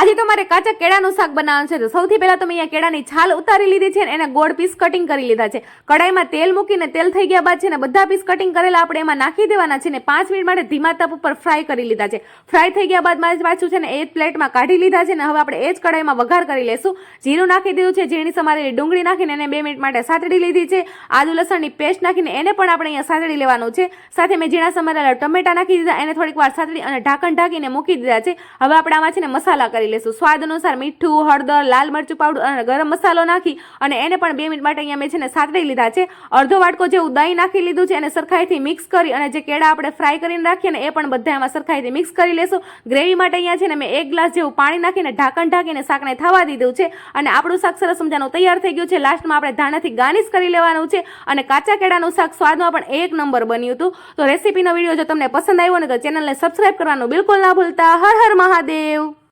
આજે તમારે મારે કાચા કેળાનું શાક બનાવવાનું છે. તો સૌથી પહેલાં તમે અહીંયા કેળાની છાલ ઉતારી લીધી છે અને એના ગોળ પીસ કટિંગ કરી લીધા છે. કડાઈમાં તેલ મૂકીને તેલ થઈ ગયા બાદ છે ને બધા પીસ કટિંગ કરેલા આપણે એમાં નાખી દેવાના છે ને પાંચ મિનિટ માટે ધીમા તપ ઉપર ફ્રાય કરી લીધા છે. ફ્રાય થઈ ગયા બાદ મારે પાછું છે ને એ જ પ્લેટમાં કાઢી લીધા છે ને હવે આપણે એ જ કડાઈમાં વઘાર કરી લેશું. જીરું નાખી દીધું છે. ઝીણી સમારેલી ડુંગળી નાખીને એને બે મિનિટ માટે સાતડી લીધી છે. આદુ લસણની પેસ્ટ નાખીને એને પણ આપણે અહીંયા સાતડી લેવાનું છે. સાથે મેં ઝીણા સમારેલા ટમેટા નાખી દીધા. એને થોડીક વાર સાતડી અને ઢાંકણ ઢાંકીને મૂકી દીધા છે. હવે આપણે આમાં છે ને મસાલા કરી લેશું સ્વાદ અનુસાર મીઠું, હળદર, લાલ મરચું પાવડર અને ગરમ મસાલો નાખી અને એને પણ બે મિનિટ માટે અહીંયા મેં છે ને સાતડી લીધા છે. અડધો વાટકો જેવું દહીં નાખી લીધું છે અને સરખાઈથી મિક્સ કરી અને જે કેળા આપણે ફ્રાય કરીને રાખીએ ને એ પણ બધા એમાં સરખાઈથી મિક્સ કરી લેશું. ગ્રેવી માટે અહીંયા છે ને મેં એક ગ્લાસ જેવું પાણી નાખીને ઢાંકણ ઢાંકીને શાકને થવા દીધું છે અને આપણું શાક સરસ મજાનું તૈયાર થઈ ગયું છે. લાસ્ટમાં આપણે ધાણાથી ગાર્નિશ કરી લેવાનું છે અને કાચા કેળાનું શાક સ્વાદમાં પણ એક નંબર બન્યું હતું. તો રેસીપીનો વીડિયો જો તમને પસંદ આવ્યો ને તો ચેનલને સબસ્ક્રાઈબ કરવાનું બિલકુલ ના ભૂલતા. હર હર મહાદેવ.